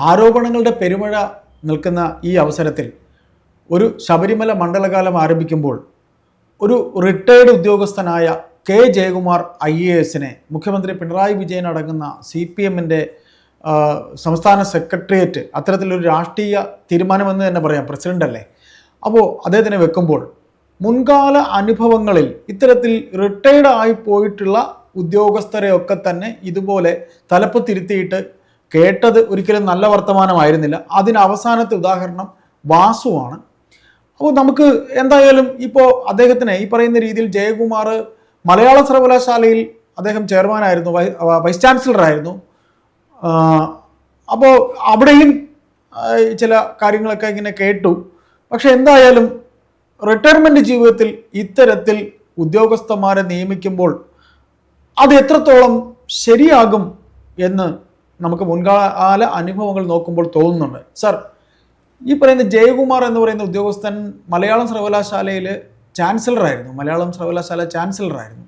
ആരോപണങ്ങളുടെ പെരുമഴ നിൽക്കുന്ന ഈ അവസരത്തിൽ ഒരു ശബരിമല മണ്ഡലകാലം ആരംഭിക്കുമ്പോൾ ഒരു റിട്ടയേർഡ് ഉദ്യോഗസ്ഥനായ കെ ജയകുമാർ ഐ എ എസിനെ മുഖ്യമന്ത്രി പിണറായി വിജയൻ അടങ്ങുന്ന സി പി എമ്മിന്റെ സംസ്ഥാന സെക്രട്ടേറിയറ്റ് അത്തരത്തിലൊരു രാഷ്ട്രീയ തീരുമാനമെന്ന് തന്നെ പറയാം പ്രസിഡന്റ് അല്ലേ? അപ്പോൾ അദ്ദേഹത്തിനെ വെക്കുമ്പോൾ മുൻകാല അനുഭവങ്ങളിൽ ഇത്തരത്തിൽ റിട്ടയർഡ് ആയി പോയിട്ടുള്ള ഉദ്യോഗസ്ഥരെയൊക്കെ തന്നെ ഇതുപോലെ തലപ്പത്തിരുത്തിയിട്ട് കേട്ടത് ഒരിക്കലും നല്ല വർത്തമാനമായിരുന്നില്ല. അതിന് അവസാനത്തെ ഉദാഹരണം വാസുവാണ്. അപ്പോൾ നമുക്ക് എന്തായാലും ഇപ്പോൾ അദ്ദേഹത്തിന് ഈ പറയുന്ന രീതിയിൽ ജയകുമാർ മലയാള സർവകലാശാലയിൽ അദ്ദേഹം ചെയർമാനായിരുന്നു വൈസ് ചാൻസലർ ആയിരുന്നു അപ്പോൾ അവിടെയും ചില കാര്യങ്ങളൊക്കെ ഇങ്ങനെ കേട്ടു. പക്ഷെ എന്തായാലും റിട്ടയർമെന്റ് ജീവിതത്തിൽ ഇത്തരത്തിൽ ഉദ്യോഗസ്ഥന്മാരെ നിയമിക്കുമ്പോൾ അത് എത്രത്തോളം ശരിയാകും എന്ന് നമുക്ക് മുൻകാല അനുഭവങ്ങൾ നോക്കുമ്പോൾ തോന്നുന്നുണ്ട്. സർ ഈ പറയുന്ന ജയകുമാർ എന്ന് പറയുന്ന ഉദ്യോഗസ്ഥൻ മലയാളം സർവകലാശാലയിൽ ചാൻസലർ ആയിരുന്നു. മലയാളം സർവകലാശാല ചാൻസലർ ആയിരുന്നു.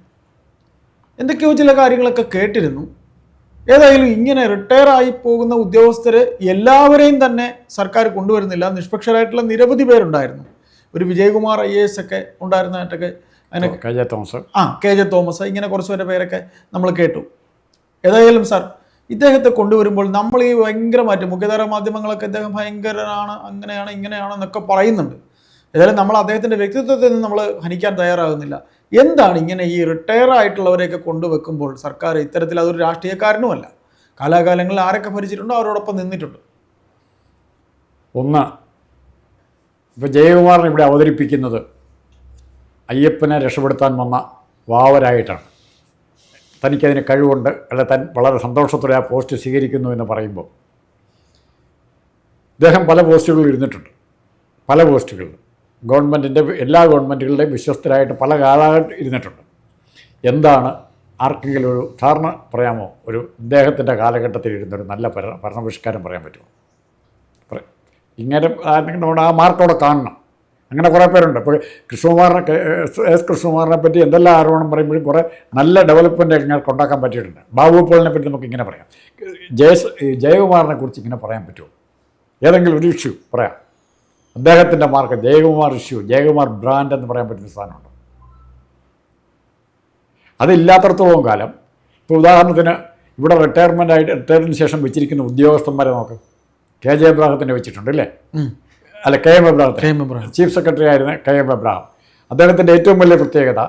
എന്തൊക്കെയോ ചില കാര്യങ്ങളൊക്കെ കേട്ടിരുന്നു. ഏതായാലും ഇങ്ങനെ റിട്ടയർ ആയി പോകുന്ന ഉദ്യോഗസ്ഥർ എല്ലാവരെയും തന്നെ സർക്കാർ കൊണ്ടുവരുന്നില്ല. നിഷ്പക്ഷരായിട്ടുള്ള നിരവധി പേരുണ്ടായിരുന്നു. ഒരു വിജയകുമാർ ഐ എ എസ് ഒക്കെ ഉണ്ടായിരുന്നതായിട്ടൊക്കെ അതിനെ കെ ജെ തോമസ്. ആ കെ ജെ തോമസ് ഇങ്ങനെ കുറച്ച് പേരെ പേരൊക്കെ നമ്മൾ കേട്ടു. ഏതായാലും സാർ ഇദ്ദേഹത്തെ കൊണ്ടുവരുമ്പോൾ നമ്മൾ ഈ ഭയങ്കരമായിട്ട് മുഖ്യധാര മാധ്യമങ്ങളൊക്കെ ഇദ്ദേഹം ഭയങ്കരനാണ് അങ്ങനെയാണ് ഇങ്ങനെയാണ് എന്നൊക്കെ പറയുന്നുണ്ട്. ഏതായാലും നമ്മൾ അദ്ദേഹത്തിന്റെ വ്യക്തിത്വത്തിൽ നിന്ന് നമ്മൾ ഹനിക്കാൻ തയ്യാറാകുന്നില്ല. എന്താണ് ഇങ്ങനെ ഈ റിട്ടയർ ആയിട്ടുള്ളവരെയൊക്കെ കൊണ്ടുവെക്കുമ്പോൾ സർക്കാർ ഇത്തരത്തിൽ അതൊരു രാഷ്ട്രീയക്കാരനുമല്ല. കാലാകാലങ്ങളിൽ ആരൊക്കെ ഭരിച്ചിട്ടുണ്ടോ അവരോടൊപ്പം നിന്നിട്ടുണ്ട്. ഒന്ന് ഇപ്പോൾ ജയകുമാറിനെ ഇവിടെ അവതരിപ്പിക്കുന്നത് അയ്യപ്പനെ രക്ഷപ്പെടുത്താൻ വന്ന വാവരായിട്ടാണ്. തനിക്കതിന് കഴിവുണ്ട് അല്ല താൻ വളരെ സന്തോഷത്തോടെ ആ പോസ്റ്റ് സ്വീകരിക്കുന്നു എന്ന് പറയുമ്പോൾ അദ്ദേഹം പല പോസ്റ്റുകളിൽ ഇരുന്നിട്ടുണ്ട്. പല പോസ്റ്റുകളിൽ. ഗവൺമെന്റിന്റെ എല്ലാ ഗവൺമെന്റുകളുടെയും വിശ്വസ്തരായിട്ട് പല കാലമായിട്ട് ഇരുന്നിട്ടുണ്ട്. എന്താണ് ആർക്കെങ്കിലും ഒരു ധാരണ പറയാമോ? ഒരു ഇദ്ദേഹത്തിന്റെ കാലഘട്ടത്തിൽ ഇരുന്നൊരു നല്ല ഭരണ ഭരണപരിഷ്കാരം പറയാൻ പറ്റുമോ? പറ- ഇങ്ങനെ നമ്മുടെ ആ മാർക്കോടെ കാണണം. അങ്ങനെ കുറേ പേരുണ്ട്. ഇപ്പോൾ കൃഷ്ണകുമാറിനെ എസ് കൃഷ്ണകുമാറിനെ പറ്റി എന്തെല്ലാം ആരോപണം പറയുമ്പോഴും കുറേ നല്ല ഡെവലപ്മെന്റ് ഇങ്ങനെ ഉണ്ടാക്കാൻ പറ്റിയിട്ടുണ്ട്. ബാബു പോളിനെ പറ്റി നമുക്ക് ഇങ്ങനെ പറയാം. ജയ ജയകുമാറിനെ കുറിച്ച് ഇങ്ങനെ പറയാൻ പറ്റുമോ? ഏതെങ്കിലും ഒരു ഇഷ്യൂ പറയാം. അദ്ദേഹത്തിന്റെ mark Jayakumar issue Jayakumar brand എന്ന് പറയാൻ പറ്റുന്ന സാധനമുണ്ട്? അതില്ലാത്തടത്തോളം കാലം ഇപ്പോൾ ഉദാഹരണത്തിന് ഇവിടെ റിട്ടയർമെന്റ് ആയിട്ട് റിട്ടയറിന് ശേഷം വെച്ചിരിക്കുന്ന ഉദ്യോഗസ്ഥന്മാരെ നോക്ക്. കെ. ജെ അബ്രാഹത്തിന്റെ വെച്ചിട്ടുണ്ട് അല്ലേ? അല്ല K M Abraham. K M Abraham. Chief secretary ആയിരുന്ന കെ എം എബ്രഹാം. അദ്ദേഹത്തിന്റെ ഏറ്റവും വലിയ പ്രത്യേകത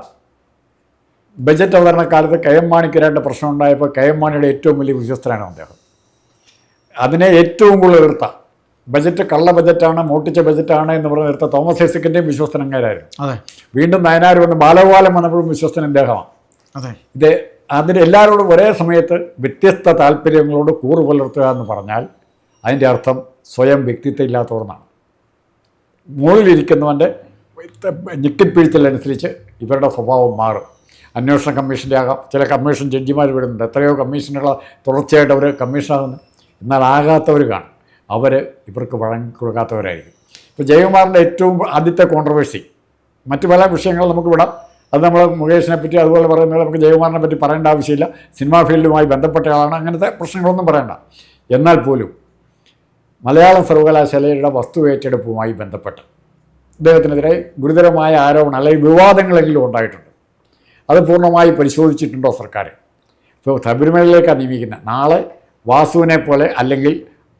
ബജറ്റ് അവതരണ കാലത്ത് കെ എം മാണിക്ക് രണ്ട് പ്രശ്നം ഉണ്ടായപ്പോൾ കെ എം മാണിയുടെ ഏറ്റവും വലിയ വിശ്വസ്തനാണ് അദ്ദേഹം. അതിനെ ഏറ്റവും കൂടുതൽ എതിർത്ത ബജറ്റ് കള്ള ബജറ്റാണ് മോട്ടിച്ച ബജറ്റാണ് എന്ന് പറഞ്ഞ് എടുത്ത തോമസ് ഐസക്കിന്റെയും വിശ്വസ്തൻ അങ്ങേരായിരുന്നു അതെ. വീണ്ടും നയനാർ വന്ന് ബാലഗോപാലം വന്നപ്പോഴും വിശ്വസ്തൻ ഇദ്ദേഹമാണ്. അതെ. ഇത് അതിന് എല്ലാവരോടും ഒരേ സമയത്ത് വ്യത്യസ്ത താല്പര്യങ്ങളോട് കൂറ് പുലർത്തുക എന്ന് പറഞ്ഞാൽ അതിന്റെ അർത്ഥം സ്വയം വ്യക്തിത്വം ഇല്ലാത്തവർന്നാണ് മുകളിലിരിക്കുന്നവന്റെ ഞെക്കിപ്പിഴിച്ചലനുസരിച്ച് ഇവരുടെ സ്വഭാവം മാറും. അന്വേഷണ കമ്മീഷന്റെ ആകാം. ചില കമ്മീഷൻ ജഡ്ജിമാർ വിടുന്നുണ്ട് എത്രയോ കമ്മീഷനുകൾ തുടർച്ചയായിട്ട് അവർ കമ്മീഷനാകുന്നു. എന്നാൽ ആകാത്തവർ കാണും. അവർ ഇവർക്ക് വഴങ്ങി കൊടുക്കാത്തവരായിരിക്കും. ഇപ്പോൾ ജയകുമാറിന്റെ ഏറ്റവും ആദ്യത്തെ കോൺട്രവേഴ്സി മറ്റു പല വിഷയങ്ങൾ നമുക്ക് വിടാം. അത് നമ്മൾ മുകേഷിനെ പറ്റി അതുപോലെ പറയുന്നത് നമുക്ക് ജയകുമാറിനെ പറ്റി പറയേണ്ട ആവശ്യമില്ല. സിനിമാ ഫീൽഡുമായി ബന്ധപ്പെട്ടയാളാണ്. അങ്ങനത്തെ പ്രശ്നങ്ങളൊന്നും പറയണ്ട. എന്നാൽ പോലും മലയാളം സർവകലാശാലയുടെ വസ്തു ഏറ്റെടുപ്പുമായി ബന്ധപ്പെട്ട് അദ്ദേഹത്തിനെതിരെ ഗുരുതരമായ ആരോപണം അല്ലെങ്കിൽ വിവാദങ്ങളെങ്കിലും ഉണ്ടായിട്ടുണ്ട്. അത് പൂർണമായി പരിശോധിച്ചിട്ടുണ്ടോ സർക്കാർ ഇപ്പോൾ ശബരിമലയിലേക്കാണ് നിയമിക്കുന്നത് നാളെ വാസുവിനെ പോലെ അല്ലെങ്കിൽ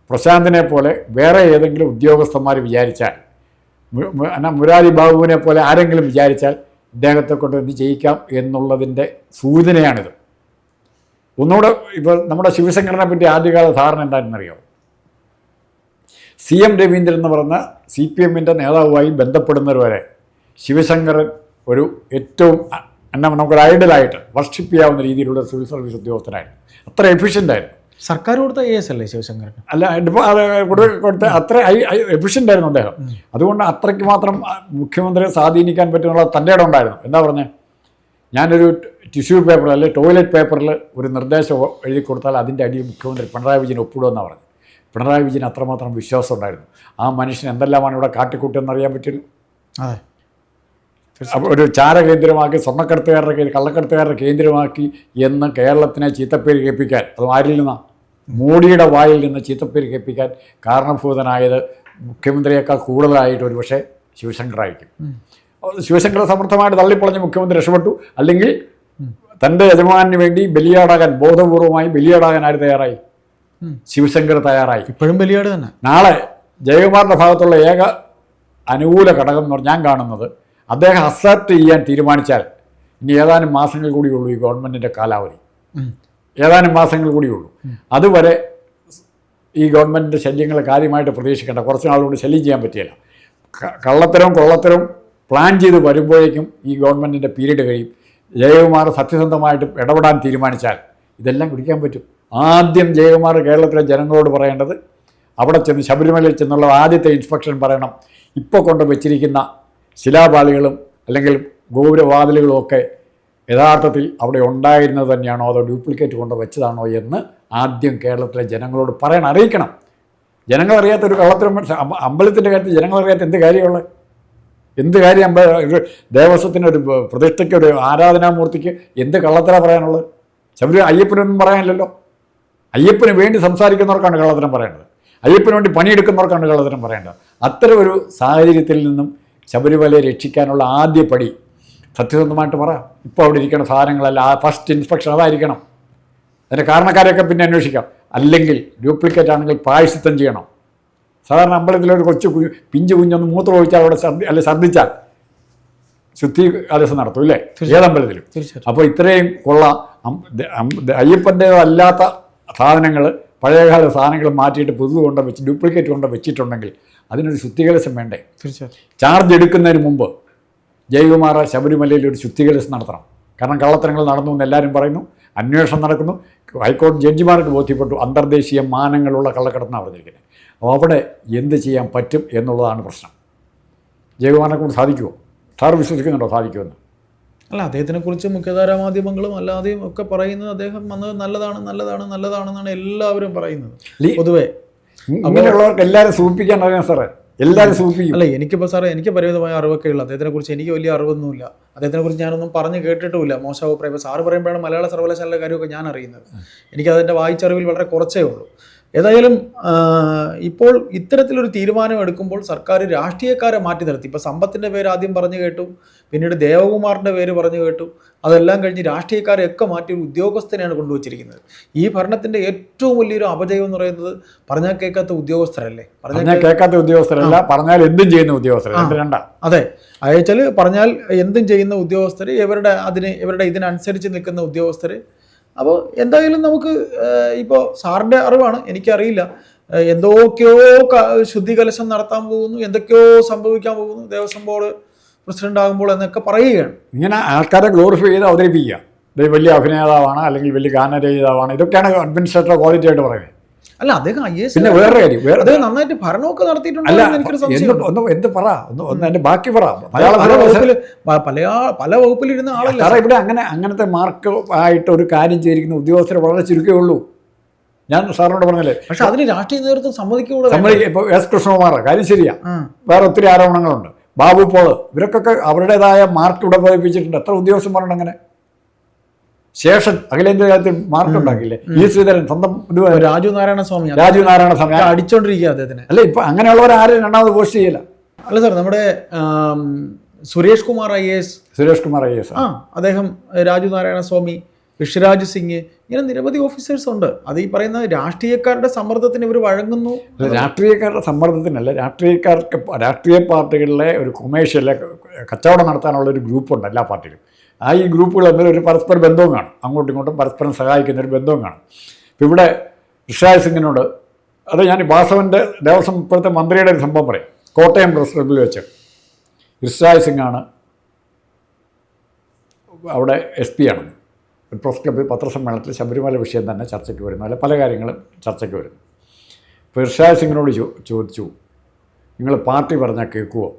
പ്രശാന്തിനെ പോലെ വേറെ ഏതെങ്കിലും ഉദ്യോഗസ്ഥന്മാർ വിചാരിച്ചാൽ എന്നാ മുരാരി ബാബുവിനെ പോലെ ആരെങ്കിലും വിചാരിച്ചാൽ ഇദ്ദേഹത്തെ കൊണ്ട് എന്ത് ചെയ്യിക്കാം എന്നുള്ളതിന്റെ സൂചനയാണിത്. ഒന്നുകൂടെ ഇപ്പോൾ നമ്മുടെ ശിവശങ്കരനെ പറ്റി ആദ്യകാല ധാരണ എന്താണെന്നറിയാമോ? സി എം രവീന്ദ്രൻ എന്ന് പറഞ്ഞ സി പി എമ്മിന്റെ നേതാവുമായി ബന്ധപ്പെടുന്നവരെ ശിവശങ്കരൻ ഒരു ഏറ്റവും എന്നാ നമുക്കൊരു ഐഡലായിട്ട് വർഷിപ്പ് ചെയ്യാവുന്ന രീതിയിലുള്ള സിവിൽ സർവീസ് ഉദ്യോഗസ്ഥനായിരുന്നു. അത്ര എഫിഷ്യന്റ് ആയിരുന്നു. സർക്കാർ കൊടുത്ത എ എസ് അല്ലേ ശിവശങ്കരൻ അല്ല കൊടുത്ത അത്ര എഫിഷ്യന്റ് ആയിരുന്നു അദ്ദേഹം. അതുകൊണ്ട് അത്രയ്ക്ക് മാത്രം മുഖ്യമന്ത്രിയെ സ്വാധീനിക്കാൻ പറ്റുന്നുള്ള തന്റെ ഇടം ഉണ്ടായിരുന്നു. എന്താ പറഞ്ഞത് ഞാനൊരു ടിഷ്യൂ പേപ്പറിൽ അല്ലെങ്കിൽ ടോയ്ലറ്റ് പേപ്പറിൽ ഒരു നിർദ്ദേശം എഴുതി കൊടുത്താൽ അതിന്റെ അടിയിൽ മുഖ്യമന്ത്രി പിണറായി വിജയൻ ഒപ്പിടുമെന്നാണ് പറഞ്ഞത്. പിണറായി വിജയൻ അത്രമാത്രം വിശ്വാസം ഉണ്ടായിരുന്നു. ആ മനുഷ്യൻ എന്തെല്ലാമാണ് ഇവിടെ കാട്ടിക്കൂട്ടിയെന്ന് അറിയാൻ പറ്റില്ല. അതെ. ഒരു ചാര കേന്ദ്രമാക്കി സ്വർണക്കടത്തുകാരുടെ കള്ളക്കടത്തുകാരുടെ കേന്ദ്രമാക്കി എന്ന് കേരളത്തിനെ ചീത്തപ്പേര് കേൾപ്പിക്കാൻ അത് ആരിൽ നിന്നാണ് മോഡിയുടെ വായിൽ നിന്ന് ചീത്തപ്പേര് കേൾപ്പിക്കാൻ കാരണഭൂതനായത് മുഖ്യമന്ത്രിയേക്കാൾ കൂടുതലായിട്ട് ഒരു പക്ഷേ ശിവശങ്കറായിരിക്കും ശിവശങ്കർ സമർത്ഥമായിട്ട് തള്ളിപ്പൊളഞ്ഞ് മുഖ്യമന്ത്രി രക്ഷപ്പെട്ടു. അല്ലെങ്കിൽ തന്റെ യജമാനു വേണ്ടി ബലിയാടാകാൻ ബോധപൂർവമായി ബലിയാടാകാൻ ആര് തയ്യാറായി. ശിവശങ്കർ തയ്യാറായി. ഇപ്പോഴും ബലിയാട് തന്നെ. നാളെ ജയകുമാറിന്റെ ഭാഗത്തുള്ള ഏക അനുകൂല ഘടകം എന്ന് പറഞ്ഞാൽ ഞാൻ കാണുന്നത് അദ്ദേഹം അക്സെപ്റ്റ് ചെയ്യാൻ തീരുമാനിച്ചാൽ ഇനി ഏതാനും മാസങ്ങൾ കൂടിയുള്ളൂ ഈ ഗവൺമെന്റിന്റെ കാലാവധി. ഏതാനും മാസങ്ങൾ കൂടിയുള്ളൂ അതുവരെ ഈ ഗവൺമെന്റിന്റെ ശല്യങ്ങൾ കാര്യമായിട്ട് പ്രതീക്ഷിക്കേണ്ട. കുറച്ച് നാളുകൊണ്ട് ശല്യം ചെയ്യാൻ പറ്റിയില്ല. കള്ളത്തരവും കൊള്ളത്തരവും പ്ലാൻ ചെയ്ത് വരുമ്പോഴേക്കും ഈ ഗവൺമെന്റിന്റെ പീരീഡ് കഴിയും. ജയകുമാർ സത്യസന്ധമായിട്ട് ഇടപെടാൻ തീരുമാനിച്ചാൽ ഇതെല്ലാം കുടിക്കാൻ പറ്റും. ആദ്യം ജയകുമാർ കേരളത്തിലെ ജനങ്ങളോട് പറയേണ്ടത് അവിടെ ചെന്ന് ശബരിമലയിൽ ചെന്നുള്ള ആദ്യത്തെ ഇൻസ്പെക്ഷൻ പറയണം. ഇപ്പോൾ കൊണ്ട് വെച്ചിരിക്കുന്ന ശിലാപാളികളും അല്ലെങ്കിൽ ഗോപുരവാതിലുകളും ഒക്കെ യഥാർത്ഥത്തിൽ അവിടെ ഉണ്ടായിരുന്നത് തന്നെയാണോ അതോ ഡ്യൂപ്ലിക്കേറ്റ് കൊണ്ട് വെച്ചതാണോ എന്ന് ആദ്യം കേരളത്തിലെ ജനങ്ങളോട് പറയണം അറിയിക്കണം. ജനങ്ങളറിയാത്ത ഒരു കള്ളത്തരം അമ്പ- അമ്പലത്തിന്റെ കാര്യത്തിൽ ജനങ്ങളറിയാത്ത എന്ത് കാര്യമുള്ളത് എന്ത് കാര്യം അമ്പ ഒരു ദേവസ്വത്തിന് ഒരു പ്രതിഷ്ഠയ്ക്ക് ഒരു ആരാധനാമൂർത്തിക്ക് എന്ത് കള്ളത്തര പറയാനുള്ളത്? ശബരി അയ്യപ്പനൊന്നും പറയാനില്ലല്ലോ. അയ്യപ്പന് വേണ്ടി സംസാരിക്കുന്നവർക്കാണ് കള്ളത്തരം പറയേണ്ടത്. അയ്യപ്പന് വേണ്ടി പണിയെടുക്കുന്നവർക്കാണ് കള്ളത്തരം പറയേണ്ടത്. അത്തരം ഒരു സാഹചര്യത്തിൽ നിന്നും ശബരിമലയെ രക്ഷിക്കാനുള്ള ആദ്യ പടി സത്യസന്ധമായിട്ട് പറ. ഇപ്പോൾ അവിടെ ഇരിക്കുന്ന സാധനങ്ങളല്ല ആ ഫസ്റ്റ് ഇൻസ്പെക്ഷൻ അതായിരിക്കണം. അതിന്റെ കാരണക്കാരെയൊക്കെ പിന്നെ അന്വേഷിക്കാം. അല്ലെങ്കിൽ ഡ്യൂപ്ലിക്കേറ്റ് ആണെങ്കിൽ പ്രായശ്ചിത്തം ചെയ്യണം. സാധാരണ അമ്പലത്തിലൊരു കൊച്ചു കുഞ്ഞു പിഞ്ചു കുഞ്ഞൊന്ന് മൂത്രം ഒഴിച്ചാൽ അവിടെ ഛർദി അല്ലെ ഛർദ്ദിച്ചാൽ ശുദ്ധി കലശം നടത്തും ഇല്ലേ? ഏതമ്പലത്തിലും അപ്പോൾ ഇത്രയും കൊള്ള അയ്യപ്പന്റേതല്ലാത്ത സാധനങ്ങൾ പഴയകാല സാധനങ്ങൾ മാറ്റിയിട്ട് പുതു കൊണ്ട് വെച്ച് ഡ്യൂപ്ലിക്കേറ്റ് കൊണ്ട് വെച്ചിട്ടുണ്ടെങ്കിൽ അതിനൊരു ശുദ്ധികലശം വേണ്ടേ? തീർച്ചയായും ചാർജ് എടുക്കുന്നതിന് മുമ്പ് ജയകുമാർ ശബരിമലയിൽ ഒരു ശുദ്ധികലശം നടത്തണം. കാരണം കള്ളത്തരങ്ങൾ നടന്നു എന്ന് എല്ലാവരും പറയുന്നു അന്വേഷണം നടക്കുന്നു ഹൈക്കോടതി ജഡ്ജിമാർക്ക് ബോധ്യപ്പെട്ടു അന്തർദേശീയ മാനങ്ങളുള്ള കള്ളക്കടത്താണ് പറഞ്ഞിരിക്കുന്നത്. അപ്പോൾ അവിടെ എന്ത് ചെയ്യാൻ പറ്റും എന്നുള്ളതാണ് പ്രശ്നം. ജയകുമാറിനെ കൊണ്ട് സാധിക്കുമോ? സാർ വിശ്വസിക്കുന്നുണ്ടോ സാധിക്കുമെന്ന്? അല്ല അദ്ദേഹത്തിനെ കുറിച്ച് മുഖ്യധാരാ മാധ്യമങ്ങളും അല്ലാതെയും ഒക്കെ പറയുന്നത് അദ്ദേഹം വന്നത് നല്ലതാണ് നല്ലതാണ് നല്ലതാണെന്നാണ് എല്ലാവരും പറയുന്നത്. പൊതുവേ. അങ്ങനെയുള്ളവർക്ക് എല്ലാവരും സൂപ്പിക്കാൻ അറിയാം സാറേ. എല്ലാവരും സൂപ്പിക്കും അല്ല എനിക്കിപ്പോൾ സാറേ എനിക്ക് പരിമിതമായ അറിവൊക്കെ ഉള്ളു അദ്ദേഹത്തിനെ കുറിച്ച് എനിക്ക് വലിയ അറിവൊന്നുമില്ല. അദ്ദേഹത്തിനെ കുറിച്ച് ഞാനൊന്നും പറഞ്ഞു കേട്ടിട്ടുമില്ല. മോശം അഭിപ്രായം. സാറ് പറയുമ്പോഴാണ് മലയാള സർവകലാശാലയുടെ കാര്യമൊക്കെ ഞാൻ അറിയുന്നത്. എനിക്ക് അതിന്റെ വായിച്ചറിവിൽ വളരെ കുറച്ചേ ഉള്ളൂ. ഏതായാലും ഇപ്പോൾ ഇത്തരത്തിലൊരു തീരുമാനം എടുക്കുമ്പോൾ സർക്കാർ രാഷ്ട്രീയക്കാരെ മാറ്റി നിർത്തി. ഇപ്പോൾ സമ്പത്തിന്റെ പേര് ആദ്യം പറഞ്ഞു കേട്ടു. പിന്നീട് ദേവകുമാറിന്റെ പേര് പറഞ്ഞു കേട്ടു. അതെല്ലാം കഴിഞ്ഞ് രാഷ്ട്രീയക്കാരെ ഒക്കെ മാറ്റി ഒരു ഉദ്യോഗസ്ഥനെയാണ് കൊണ്ടുവച്ചിരിക്കുന്നത്. ഈ ഭരണത്തിന്റെ ഏറ്റവും വലിയൊരു അപജയം എന്ന് പറയുന്നത് പറഞ്ഞാൽ കേൾക്കാത്ത ഉദ്യോഗസ്ഥരല്ലേ? പറഞ്ഞാൽ കേൾക്കാത്ത ഉദ്യോഗസ്ഥരല്ല പറഞ്ഞാൽ എന്തും ചെയ്യുന്ന ഉദ്യോഗസ്ഥർ രണ്ട്. അതെ. അയച്ചാൽ പറഞ്ഞാൽ എന്തും ചെയ്യുന്ന ഉദ്യോഗസ്ഥർ ഇവരുടെ അതിന് ഇവരുടെ ഇതിനനുസരിച്ച് നിൽക്കുന്ന ഉദ്യോഗസ്ഥർ അപ്പോൾ എന്തായാലും നമുക്ക് ഇപ്പോൾ സാറിന്റെ അറിവാണ്. എനിക്കറിയില്ല. എന്തൊക്കെയോ ശുദ്ധികലശം ശുദ്ധി കലശം നടത്താൻ പോകുന്നു എന്തൊക്കെയോ സംഭവിക്കാൻ പോകുന്നു. ദേവസ്വം ബോർഡ് പ്രസിഡന്റ് ആകുമ്പോൾ എന്നൊക്കെ പറയുകയാണ്. ഇങ്ങനെ ആൾക്കാരെ ഗ്ലോറിഫൈ ചെയ്ത് അവതരിപ്പിക്കുക. ഇത് വലിയ അഭിനേതാവാണ് അല്ലെങ്കിൽ വലിയ ഗാനരചയിതാവാണ് ഇതൊക്കെയാണ് അഡ്മിനിസ്ട്രേറ്റർ ക്വാളിറ്റി ആയിട്ട് പറയുന്നത്. അല്ല അദ്ദേഹം ഐ എസ് പിന്നെ വേറെ കാര്യം വേറെ അദ്ദേഹം നന്നായിട്ട് ഭരണമൊക്കെ നടത്തിയിട്ടുണ്ട് എന്ത് സംശയം ഒന്ന് എന്ത് പറ ഒന്ന് ഒന്ന് എന്റെ ബാക്കി പറ. മലയാള പല വകുപ്പിലിരുന്ന ആളല്ല. സാറേ ഇവിടെ അങ്ങനെ അങ്ങനത്തെ മാർക്ക് ആയിട്ട് ഒരു കാര്യം ചെയ്തിരിക്കുന്ന ഉദ്യോഗസ്ഥരെ വളരെ ചുരുക്കേ ഉള്ളൂ. ഞാൻ സാറിനോട് പറഞ്ഞല്ലേ പക്ഷെ അതിന് രാഷ്ട്രീയ നേതൃത്വം സമ്മതിക്കൂടെ സമ്മതിക്കും ഇപ്പോൾ എസ് കൃഷ്ണകുമാർ കാര്യം ശരിയാ. വേറെ ഒത്തിരി ആരോപണങ്ങളുണ്ട്. ബാബു പോൾ ഇവർക്കൊക്കെ അവരുടേതായ മാർക്ക് ഇവിടെ പതിപ്പിച്ചിട്ടുണ്ട് എത്ര ഉദ്യോഗസ്ഥന്മാരുണ്ട് അങ്ങനെ? ശേഷൻ അഖിലേന്ത്യാ തലത്തിൽ മാർക്ക് ഉണ്ടാക്കിയില്ലേ? ഈ ശ്രീധരൻ സ്വന്തം രാജു നാരായണ സ്വാമി രാജു നാരായണ സ്വാമി. അടിച്ചോണ്ടിരിക്കുക അദ്ദേഹത്തിന്. അല്ല ഇപ്പൊ അങ്ങനെയുള്ളവർ ആരും രണ്ടാമത് പോസ്റ്റ് ചെയ്യില്ല. അല്ല സാർ നമ്മുടെ Suresh Kumar I S Suresh Kumar I S ആ അദ്ദേഹം രാജു നാരായണ സ്വാമി ഋഷിരാജ് സിംഗ് ഇങ്ങനെ നിരവധി ഓഫീസേഴ്സ് ഉണ്ട്. അത് ഈ പറയുന്ന രാഷ്ട്രീയക്കാരുടെ സമ്മർദ്ദത്തിന് ഇവർ വഴങ്ങുന്നു? രാഷ്ട്രീയക്കാരുടെ സമ്മർദ്ദത്തിനല്ല രാഷ്ട്രീയക്കാർക്ക് രാഷ്ട്രീയ പാർട്ടികളിലെ ഒരു കൊമേഴ്ഷ്യലെ കച്ചവടം നടത്താനുള്ള ഒരു ഗ്രൂപ്പുണ്ട് എല്ലാ പാർട്ടിയിലും. ആ ഈ ഗ്രൂപ്പുകൾ തമ്മിൽ ഒരു പരസ്പര ബന്ധവും കാണും. അങ്ങോട്ടും ഇങ്ങോട്ടും പരസ്പരം സഹായിക്കുന്ന ഒരു ബന്ധവും കാണും. അപ്പം ഇവിടെ ഋഷിരാജ് സിംഗിനോട് അത് ഞാൻ വാസവന്റെ ദേവസ്വം ഇപ്പോഴത്തെ മന്ത്രിയുടെ ഒരു സംഭവം പറയും. കോട്ടയം പ്രസ് ക്ലബിൽ വെച്ച്. ഋഷിരാജ് സിംഗാണ് അവിടെ എസ് പി ആണെന്ന്. ഒരു പ്രസ് ക്ലബ്ബിൽ പത്രസമ്മേളനത്തിൽ ശബരിമല വിഷയം തന്നെ ചർച്ചയ്ക്ക് വരുന്നു. അല്ല പല കാര്യങ്ങളും ചർച്ചയ്ക്ക് വരുന്നു. ഇപ്പോൾ ഇർഷാദ് സിംഗിനോട് ചോദിച്ചു. നിങ്ങൾ പാർട്ടി പറഞ്ഞാൽ കേൾക്കുമോ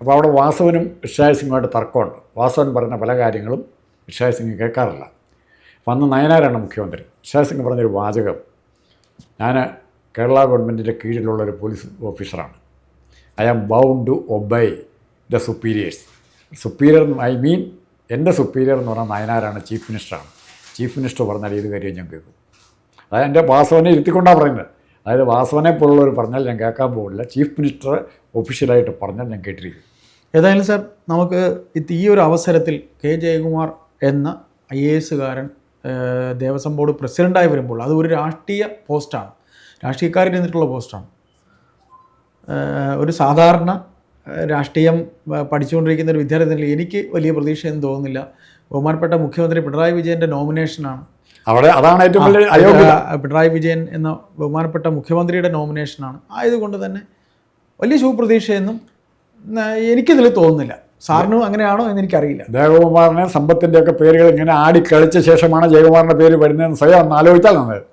അപ്പോൾ അവിടെ വാസവനും ഇർഷാദ് സിംഗുമായിട്ട് തർക്കമുണ്ട്. വാസവൻ പറഞ്ഞ പല കാര്യങ്ങളും ഇർഷാദ് സിംഗ് കേൾക്കാറില്ല. അപ്പോൾ അന്ന് നയനാരാണ് മുഖ്യമന്ത്രി ഇർഷാദ് സിംഗ് പറഞ്ഞൊരു വാചകം ഞാൻ കേരള ഗവൺമെന്റിന്റെ കീഴിലുള്ള ഒരു പോലീസ് ഓഫീസറാണ്. I am bound to obey the superiors. Superior I mean എന്റെ സുപ്പീരിയർ എന്ന് പറഞ്ഞാൽ നയനാരാണ് ചീഫ് മിനിസ്റ്ററാണ് ചീഫ് മിനിസ്റ്റർ പറഞ്ഞാൽ ഏത് കാര്യവും ഞാൻ കേൾക്കും. അതായത് എന്റെ വാസവനെ ഇരുത്തിക്കൊണ്ടാണ് പറയുന്നത്. അതായത് വാസവനെ പോലുള്ളവർ പറഞ്ഞാൽ ഞാൻ കേൾക്കാൻ പോകില്ല. ചീഫ് മിനിസ്റ്റർ ഒഫീഷ്യലായിട്ട് പറഞ്ഞാൽ ഞാൻ കേട്ടിരിക്കും. ഏതായാലും സാർ നമുക്ക് ഈ ഒരു അവസരത്തിൽ കെ ജയകുമാർ എന്ന ഐ എ എസുകാരൻ ദേവസ്വം ബോർഡ് പ്രസിഡന്റായി വരുമ്പോൾ അത് ഒരു രാഷ്ട്രീയ പോസ്റ്റാണ് രാഷ്ട്രീയക്കാരിൽ നിന്നിട്ടുള്ള പോസ്റ്റാണ് ഒരു സാധാരണ രാഷ്ട്രീയം പഠിച്ചുകൊണ്ടിരിക്കുന്ന ഒരു വിദ്യാർത്ഥി എനിക്ക് വലിയ പ്രതീക്ഷയൊന്നും തോന്നുന്നില്ല. ബഹുമാനപ്പെട്ട മുഖ്യമന്ത്രി പിണറായി വിജയന്റെ നോമിനേഷനാണ് അവിടെ അതാണ് ഏറ്റവും വലിയ അയോഗ്യത. പിണറായി വിജയൻ എന്ന ബഹുമാനപ്പെട്ട മുഖ്യമന്ത്രിയുടെ നോമിനേഷനാണ് ആയതുകൊണ്ട് തന്നെ വലിയ ശുഭപ്രതീക്ഷയൊന്നും എനിക്കിതിൽ തോന്നുന്നില്ല. സാറിനും അങ്ങനെയാണോ എന്ന് എനിക്കറിയില്ല. ദേവകുമാറിനെ സമ്പത്തിന്റെ ഒക്കെ പേരുകൾ ഇങ്ങനെ ആടിക്കളിച്ച ശേഷമാണ് ജയകുമാറിന്റെ പേര് വരുന്നതെന്ന് സ്വയം ഒന്ന് ആലോചിച്ചാൽ നല്ലത്